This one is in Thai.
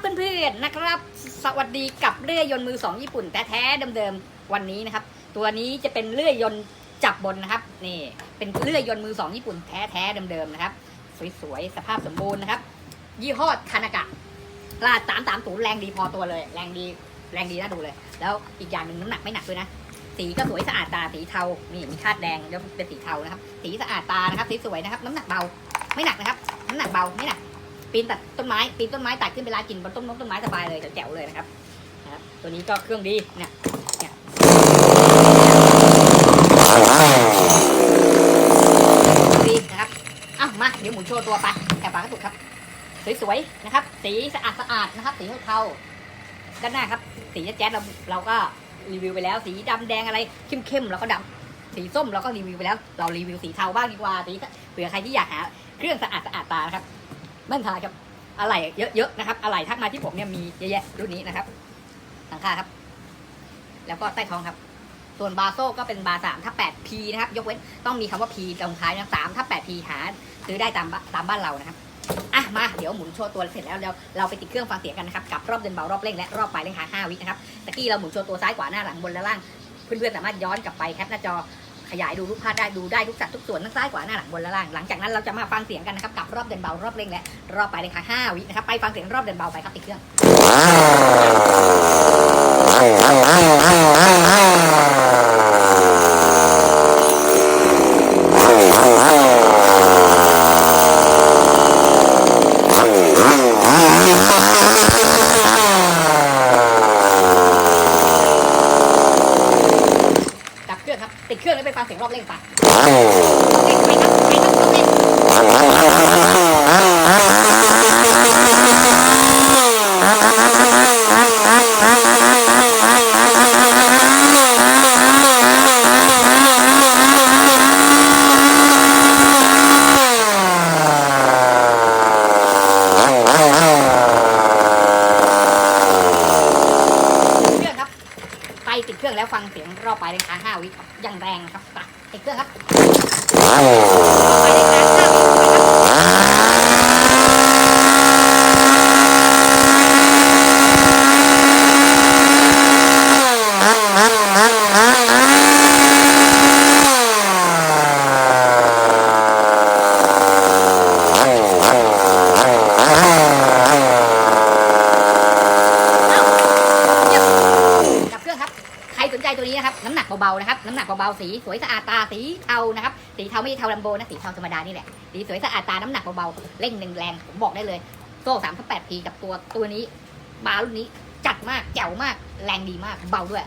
เพื่อนๆนะครับ สวัสดีกับเลื่อยยนต์มือสองญี่ปุ่นแท้ๆเดิมๆวันนี้นะครับ ตัวนี้จะเป็นเลื่อยยนต์จับบนนะครับนี่เป็นเลื่อยยนต์มือสองญี่ปุ่นแท้ๆเดิมๆนะครับ สวยๆสภาพสมบูรณ์นะครับ ยี่ห้อคานากะลาดสามสามศูนย์แรงดีพอตัวเลย แรงดีแรงดีน่าดูเลย แล้วอีกอย่างหนึ่งน้ำหนักไม่หนักด้วยนะสีก็สวยสะอาดตาสีเทานี่มีคาดแดงแล้วเป็นสีเทานะครับ สีสะอาดตานะครับสีสวยนะครับ น้ำหนักเบาไม่หนักนะครับ น้ำหนักเบาไม่หนัก ปีนตัดต้นไม้ปีนต้นไม้ตัดขึ้นไปลากินบนต้นมงต้นไม้สบายเลยแจ๋วเลยนะครับนะครับตัวนี้ก็เครื่องดีเนี่ยเนี่ยดีนะครับอ้าวมาเดี๋ยวหมุนโชว์ตัวไปแอบปากกระตุกครับสวยๆนะครับ สีสะอาดสะอาดนะครับ สีเทาๆด้านหน้าครับ สีแจ๊ดเราเราก็รีวิวไปแล้ว สีดำแดงอะไรเข้มๆเราก็ดำสีส้มเราก็รีวิวไปแล้ว เรารีวิวสีเทาบ้างดีกว่าสีเผื่อใครที่อยากหา เครื่องสะอาดสะอาดตาครับ เมื่อทายครับอะไรเยอะๆนะครับอะไรทักมาที่ผมเนี่ยมีเยอะแยะรุ่นนี้นะครับหลังคาครับ แล้วก็ใต้ท้องครับ ส่วนบาโซ่ก็เป็นบาสามถ้าแปดพีนะครับ ยกเว้นต้องมีคำว่าพีตรงท้ายนะสามถ้าแปดพีหาซื้อได้ตามตามบ้านเรานะครับอะมาเดี๋ยวหมุนโชว์ตัวเสร็จแล้วเดี๋ยวเราไปติดเครื่องฟังเสียงกันนะครับกับรอบเดินเบารอบเร่งและรอบปลายเร่งค้าวินะครับตะกี้เราหมุนโชว์ตัวซ้ายขวาหน้าหลังบนและล่างเพื่อนๆสามารถย้อนกลับไปแคปหน้าจอ ขยายดูรูปภาพได้ดูได้ทุกสัดทุกส่วนทั้งซ้ายขวาหน้าหลังบนและล่างหลังจากนั้นเราจะมาฟังเสียงกันนะครับกับรอบเดินเบารอบเร่งและรอบไปเลยค่ะห้าง5วินะครับไปฟังเสียงรอบเดินเบาไปครับติดเครื่อง ดับเครื่องครับติดเครื่อง แล้วไปฟังเสียงรอบเร่งไปเร่งไปครับไปครับเร่งติดเครื่องครับไป ติดเครื่องแล้วฟังเสียงรอบปลายเร่งค้าง5วิครับอย่างแรงนะครับไปติดเครื่องครับไปเร่งค้าง5วิไปครับ ดับเครื่องครับ ใครสนใจ ตัวนี้นะครับน้ำหนักเบาๆนะครับน้ำหนักเบาๆสีสวยสะอาดตาสีเทานะครับสีเทาไม่ใช่เทาลัมโบนะสีเทาธรรมดานี่แหละสีสวยสะอาดตาน้ำหนักเบาๆเร่งหนึ่งแรงผมบอกได้เลยโซ่สามสิบแปดพีกับตัวตัวนี้บารุ่นนี้จัดมากแจ๋วมากแรงดีมากเบาด้วย